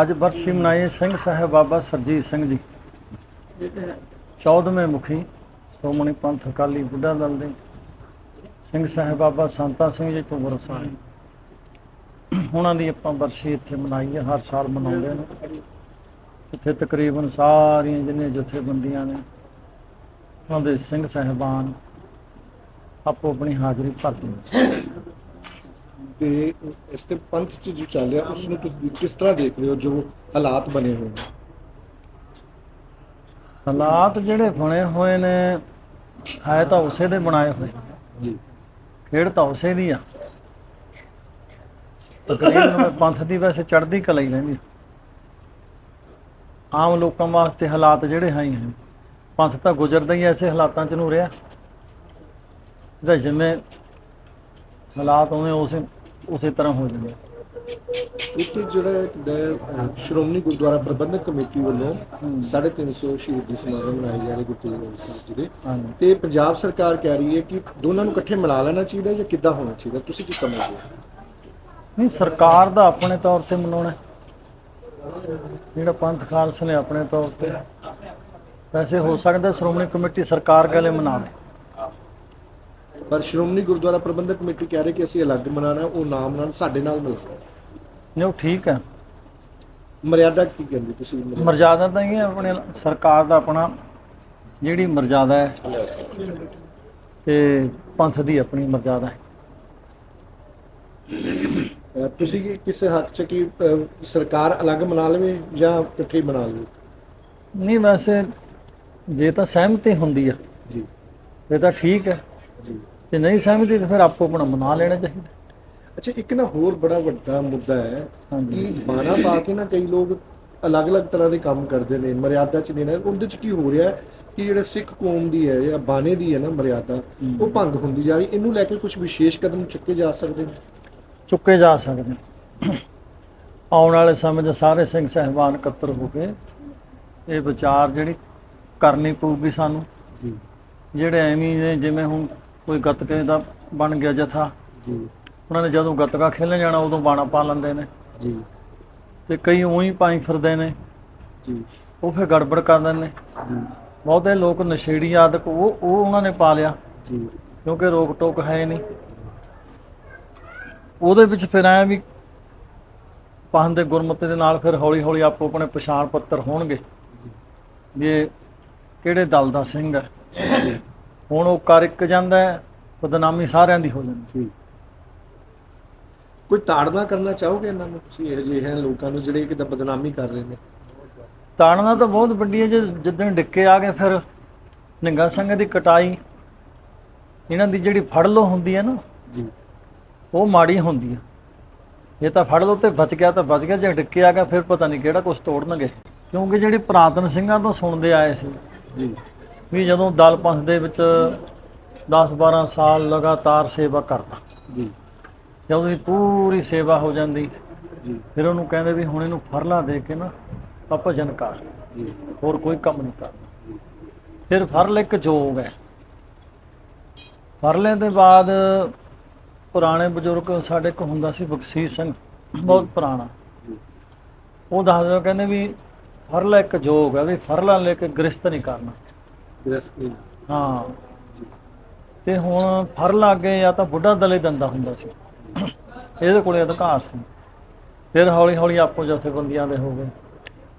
ਅੱਜ ਬਰਸੀ ਮਨਾਈ ਸਿੰਘ ਸਾਹਿਬ ਬਾਬਾ ਸਰਜੀਤ ਸਿੰਘ ਜੀ। 14ਵੇਂ ਮੁਖੀ ਸ਼੍ਰੋਮਣੀ ਪੰਥ ਅਕਾਲੀ ਬੁੱਢਾ ਦਲ ਦੇ ਸਿੰਘ ਸਾਹਿਬ ਬਾਬਾ ਸੰਤਾ ਸਿੰਘ ਜੀ ਤੋਂ ਸਾਹਿਬ ਉਹਨਾਂ ਦੀ ਆਪਾਂ ਬਰਸੀ ਇੱਥੇ ਮਨਾਈ ਹੈ ਹਰ ਸਾਲ ਮਨਾਉਂਦੇ ਨੇ। ਇੱਥੇ ਤਕਰੀਬਨ ਸਾਰੀਆਂ ਜਿੰਨੇ ਜਥੇਬੰਦੀਆਂ ਨੇ, ਉਹਨਾਂ ਦੇ ਸਿੰਘ ਸਾਹਿਬਾਨ ਆਪੋ ਆਪਣੀ ਹਾਜ਼ਰੀ ਭਰਦੇ ਨੇ। ਤੇ ਇਸ ਤੇ ਪੰਥ ਚ ਜੋ ਚੱਲ ਰਿਹਾ ਉਸ ਨੂੰ ਤੁਸੀਂ ਕਿਸ ਤਰ੍ਹਾਂ ਦੇਖ ਰਹੇ ਹੋ ਜੋ ਹਾਲਾਤ ਬਣੇ ਹੋਏ ਨੇ? ਹਾਲਾਤ ਜਿਹੜੇ ਬਣੇ ਹੋਏ ਨੇ ਹੈ ਤਾਂ ਉਸੇ ਦੇ ਬਣਾਏ ਹੋਏ ਜੀ। ਖੇਡ ਤਾਂ ਉਸੇ ਦੀ ਆ। ਤਕਰੀਬਨ ਪੰਥ ਦੀ ਵੈਸੇ ਚੜ੍ਹਦੀ ਕਲਾ ਹੀ ਰਹਿੰਦੀ ਆਮ ਲੋਕਾਂ ਵਾਸਤੇ ਹਾਲਾਤ ਜਿਹੜੇ ਹੈ ਹੀ ਪੰਥ ਤਾਂ ਗੁਜ਼ਰਦਾ ਹੀ ਐਸੇ ਹਾਲਾਤਾਂ ਚ ਨੂੰ ਰਿਹਾ। ਜਿਵੇਂ ਹਾਲਾਤ ਉਵੇਂ ਉਸੇ ਉਸੇ ਤਰ੍ਹਾਂ ਹੋ ਜਾਂਦੇ। ਇੱਕ ਜਿਹੜਾ ਇੱਕ ਦ- ਸ਼੍ਰੋਮਣੀ ਗੁਰਦੁਆਰਾ ਪ੍ਰਬੰਧਕ ਕਮੇਟੀ ਵੱਲੋਂ 350 ਸ਼ਹੀਦੀ ਸਮਾਗਮ ਮਨਾਏ ਜਾ ਰਹੇ ਗੁਰੂ ਤੇਗ ਬਹਾਦਰ ਸਾਹਿਬ ਜੀ ਦੇ। ਤੇ ਪੰਜਾਬ ਸਰਕਾਰ ਕਹਿ ਰਹੀ ਹੈ ਕਿ ਦੋਨਾਂ ਨੂੰ ਇਕੱਠੇ ਮਿਲਾ ਲੈਣਾ ਚਾਹੀਦਾ ਜਾਂ ਕਿੱਦਾਂ ਹੋਣਾ ਚਾਹੀਦਾ? ਤੁਸੀਂ ਕੀ ਸਮਝਦੇ ਹੋ? ਨਹੀਂ ਸਰਕਾਰ ਦਾ ਆਪਣੇ ਤੌਰ ਤੇ ਮਨਾਉਣਾ। ਜਿਹੜਾ ਪੰਥ ਖਾਲਸਾ ਨੇ ਆਪਣੇ ਤੌਰ ਤੇ ਵੈਸੇ ਹੋ ਸਕਦਾ ਸ਼੍ਰੋਮਣੀ ਕਮੇਟੀ ਸਰਕਾਰ ਗਲੇ ਮਨਾਵੇ। ਪਰ ਸ਼੍ਰੋਮਣੀ ਗੁਰਦੁਆਰਾ ਪ੍ਰਬੰਧਕ ਕਮੇਟੀ ਕਹਿ ਰਹੀ ਕਿ ਅਸੀਂ ਅਲੱਗ ਮਨਾਣਾ ਉਹ ਨਾਮ ਨਾਲ ਸਾਡੇ ਨਾਲ ਮਿਲਾਓ ਨਹੀਂ ਉਹ ਠੀਕ ਹੈ। ਮਰਿਆਦਾ ਕੀ ਕਹਿੰਦੇ ਤੁਸੀਂ? ਮਰਜ਼ਾਦਾ ਤਾਂ ਇਹ ਆਪਣੇ ਸਰਕਾਰ ਦਾ ਆਪਣਾ ਜਿਹੜੀ ਮਰਜ਼ਾਦਾ ਹੈ। ਤੇ ਪੰਥ ਦੀ ਆਪਣੀ ਮਰਜ਼ਾਦਾ ਹੈ। ਤੁਸੀਂ ਕਿਸ ਹੱਕ ਚ ਕਿ ਸਰਕਾਰ ਅਲੱਗ ਮਨਾ ਲਵੇ ਜਾਂ ਇਕੱਠੇ ਮਨਾ ਲਵੇ? ਨਹੀਂ ਵੈਸੇ ਜੇ ਤਾਂ ਸਹਿਮਤੀ ਹੁੰਦੀ ਆ। ਜੀ। ਫਿਰ ਤਾਂ ਠੀਕ ਹੈ। ਜੀ। ਜੇ ਨਹੀਂ ਸਹਿਮਤੀ ਤਾਂ ਫਿਰ ਆਪੋ ਆਪਣਾ ਮਨਾ ਲੈਣਾ ਚਾਹੀਦਾ। ਅੱਛਾ ਇੱਕ ਨਾ ਹੋਰ ਬੜਾ ਵੱਡਾ ਮੁੱਦਾ ਹੈ ਕਿ ਬਾਣਾ ਪਾ ਕੇ ਨਾ ਕਈ ਲੋਕ ਅਲੱਗ-ਅਲੱਗ ਤਰ੍ਹਾਂ ਦੇ ਕੰਮ ਕਰਦੇ ਨੇ ਮਰਿਆਦਾ ਚ ਨਹੀਂ ਨਾ ਉਹਦੇ ਚ ਕੀ ਹੋ ਰਿਹਾ ਹੈ ਕਿ ਜਿਹੜਾ ਸਿੱਖ ਕੌਮ ਦੀ ਹੈ ਜਾਂ ਬਾਣੇ ਦੀ ਹੈ ਨਾ ਮਰਿਆਦਾ ਉਹ ਭੰਗ ਹੁੰਦੀ ਜਾ ਰਹੀ ਇਹਨੂੰ ਲੈ ਕੇ ਕੁਝ ਵਿਸ਼ੇਸ਼ ਕਦਮ ਚੁੱਕੇ ਜਾ ਸਕਦੇ ਨੇ? ਚੁੱਕੇ ਜਾ ਸਕਦੇ ਨੇ। ਆਉਣ ਵਾਲੇ ਸਮੇਂ 'ਚ ਸਾਰੇ ਸਿੰਘ ਸਹਿਬਾਨ ਇਕੱਤਰ ਹੋ ਕੇ ਇਹ ਵਿਚਾਰ ਜਿਹੜੀ ਕਰਨੀ ਪਊਗੀ ਸਾਨੂੰ। ਜੀ। ਜਿਹੜੇ ਐਵੇਂ ਜਿਵੇਂ ਹੁਣ ਕੋਈ ਗੱਤਕੇ ਦਾ ਬਣ ਗਿਆ ਜਥਾ। ਜੀ। ਉਹਨਾਂ ਨੇ ਜਦੋਂ ਗੱਤਕਾ ਖੇਲਣ ਜਾਣਾ ਉਦੋਂ ਬਾਣਾ ਪਾ ਲੈਂਦੇ ਨੇ। ਜੀ। ਤੇ ਕਈ ਉਹੀ ਪਾਈ ਫਿਰਦੇ ਨੇ। ਜੀ। ਉਹ ਫਿਰ ਗੜਬੜ ਕਰ ਦਿੰਦੇ। ਨੇ ਜੀ। ਬਹੁਤੇ ਲੋਕ ਨਸ਼ੇੜੀ ਆਦਿਕ ਉਹ ਉਹ ਉਹਨਾਂ ਨੇ ਪਾ ਲਿਆ। ਜੀ। ਕਿਉਂਕਿ ਰੋਕ ਟੋਕ ਹੈ ਨਹੀਂ। ਉਹਦੇ ਵਿੱਚ ਫਿਰ ਐ ਵੀ ਪਾਹਨ ਦੇ ਗੁਰਮਤਿ ਦੇ ਨਾਲ ਫਿਰ ਹੌਲੀ ਹੌਲੀ ਆਪੋ ਆਪਣੇ ਪਛਾਣ ਪੱਤਰ ਹੋਣਗੇ। ਵੀ ਇਹ ਕਿਹੜੇ ਦਲ ਦਾ ਸਿੰਘ ਹੈ। ਹੁਣ ਉਹ ਕਰ ਇੱਕ ਜਾਂਦਾ ਹੈ ਬਦਨਾਮੀ ਸਾਰਿਆਂ ਦੀ ਹੋ ਜਾਂਦੀ ਜੀ। ਕੋਈ ਤਾੜਨਾ ਕਰਨਾ ਚਾਹੋਗੇ ਇਹਨਾਂ ਨੂੰ ਤੁਸੀਂ ਇਹ ਜਿਹੇ ਹੈ ਲੋਕਾਂ ਨੂੰ ਜਿਹੜੇ ਕਿਦਾਂ ਬਦਨਾਮੀ ਕਰ ਰਹੇ ਨੇ? ਤਾੜਨਾ ਤਾਂ ਬਹੁਤ ਵੱਡੀ ਹੈ ਜੇ ਜਿੱਦਣ ਡਿੱਕੇ ਆ ਗਏ ਫਿਰ ਨਿੰਗਾ ਸਿੰਘ ਦੀ ਕਟਾਈ ਇਹਨਾਂ ਦੀ ਜਿਹੜੀ ਫੜ ਲੋ ਹੁੰਦੀ ਹੈ ਨਾ ਜੀ। ਉਹ ਮਾੜੀ ਹੁੰਦੀ ਹੈ। ਜੇ ਤਾਂ ਫੜ ਲਓ ਤੇ ਬਚ ਗਿਆ ਤਾਂ ਬਚ ਗਿਆ ਜੇ ਡਿੱਕੇ ਆ ਗਿਆ ਫਿਰ ਪਤਾ ਨਹੀਂ ਕਿਹੜਾ ਕੁਝ ਤੋੜਨਗੇ। ਕਿਉਂਕਿ ਜਿਹੜੀ ਪ੍ਰਾਤਨ ਸਿੰਘਾਂ ਤੋਂ ਸੁਣਦੇ ਆਏ ਸੀ ਜੀ। ਵੀ ਜਦੋਂ ਦਲ ਪੰਥ ਦੇ ਵਿੱਚ 10-12 ਸਾਲ ਲਗਾਤਾਰ ਸੇਵਾ ਕਰਦਾ। ਜੀ। ਜਦੋਂ ਦੀ ਪੂਰੀ ਸੇਵਾ ਹੋ ਜਾਂਦੀ ਜੀ। ਫਿਰ ਉਹਨੂੰ ਕਹਿੰਦੇ ਵੀ ਹੁਣ ਇਹਨੂੰ ਫਰਲਾ ਦੇ ਕੇ ਨਾ ਆ ਭਜਨ ਕਰ। ਜੀ। ਹੋਰ ਕੋਈ ਕੰਮ ਨਹੀਂ ਕਰਨਾ। ਫਿਰ ਫਰਲ ਇੱਕ ਜੋਗ ਹੈ। ਫਰਲੇ ਦੇ ਬਾਅਦ ਪੁਰਾਣੇ ਬਜ਼ੁਰਗ ਸਾਡੇ ਕੋ ਹੁੰਦਾ ਸੀ ਬਖਸ਼ੀਸ਼ ਸਿੰਘ ਬਹੁਤ ਪੁਰਾਣਾ। ਉਹ ਦੱਸਦੇ ਕਹਿੰਦੇ ਵੀ ਫਰਲਾ ਇੱਕ ਜੋਗ ਹੈ ਵੀ ਫਰਲਾ ਲੈ ਕੇ ਗ੍ਰਸਤ ਨਹੀਂ ਕਰਨਾ। ਗ੍ਰਸਤੀ। ਹਾਂ। ਤੇ ਹੁਣ ਫਰਲਾ ਅੱਗੇ ਜਾਂ ਤਾਂ ਬੁੱਢਾ ਦਲੇ ਦੰਦਾ ਹੁੰਦਾ ਸੀ। ਇਹਦੇ ਕੋਲੇ ਅਧਿਕਾਰ ਸੀ। ਫਿਰ ਹੌਲੀ ਹੌਲੀ ਆਪੋ ਜਥੇਬੰਦੀਆਂ ਦੇ ਹੋ ਗਏ।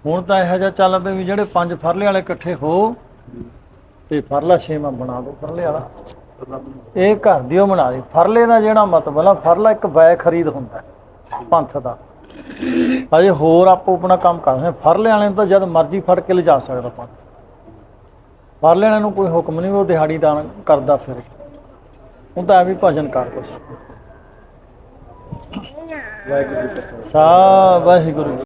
ਹੁਣ ਤਾਂ ਇਹੋ ਜਿਹਾ ਚੱਲ ਪਿਆ ਵੀ ਜਿਹੜੇ ਪੰਜ ਫਰਲੇ ਵਾਲੇ ਇਕੱਠੇ ਹੋ, ਤੇ ਫਰਲਾ ਛੇਵਾਂ ਬਣਾ ਦੋ ਫਰਲੇ ਵਾਲਾ। ਇਹ ਘਰ ਦੀ ਉਹ ਬਣਾ ਦੇ। ਫਰਲੇ ਦਾ ਜਿਹੜਾ ਮਤਲਬ ਆ, ਫਰਲਾ ਇੱਕ ਵੈ ਖਰੀਦ ਹੁੰਦਾ ਹੈ ਪੰਥ ਦਾ। ਅਜੇ ਹੋਰ ਆਪੋ ਆਪਣਾ ਕੰਮ ਕਰਦੇ ਫਰਲੇ ਵਾਲੇ ਨੂੰ ਤਾਂ ਜਦ ਮਰਜ਼ੀ ਫੜ ਕੇ ਲਿਜਾ ਸਕਦਾ ਪੰਥ। ਫਰਲੇ ਵਾਲਿਆਂ ਨੂੰ ਕੋਈ ਹੁਕਮ ਨਹੀਂ ਉਹ ਦਿਹਾੜੀਦਾਰ ਕਰਦਾ ਫਿਰੇ। ਹੁਣ ਤਾਂ ਐ ਵੀ ਭਜਨ ਕਰ ਕੁਛ। ਵਾਹਿਗੁਰੂ ਜੀ ਕਾ ਖਾਲਸਾ। ਵਾਹਿਗੁਰੂ ਜੀ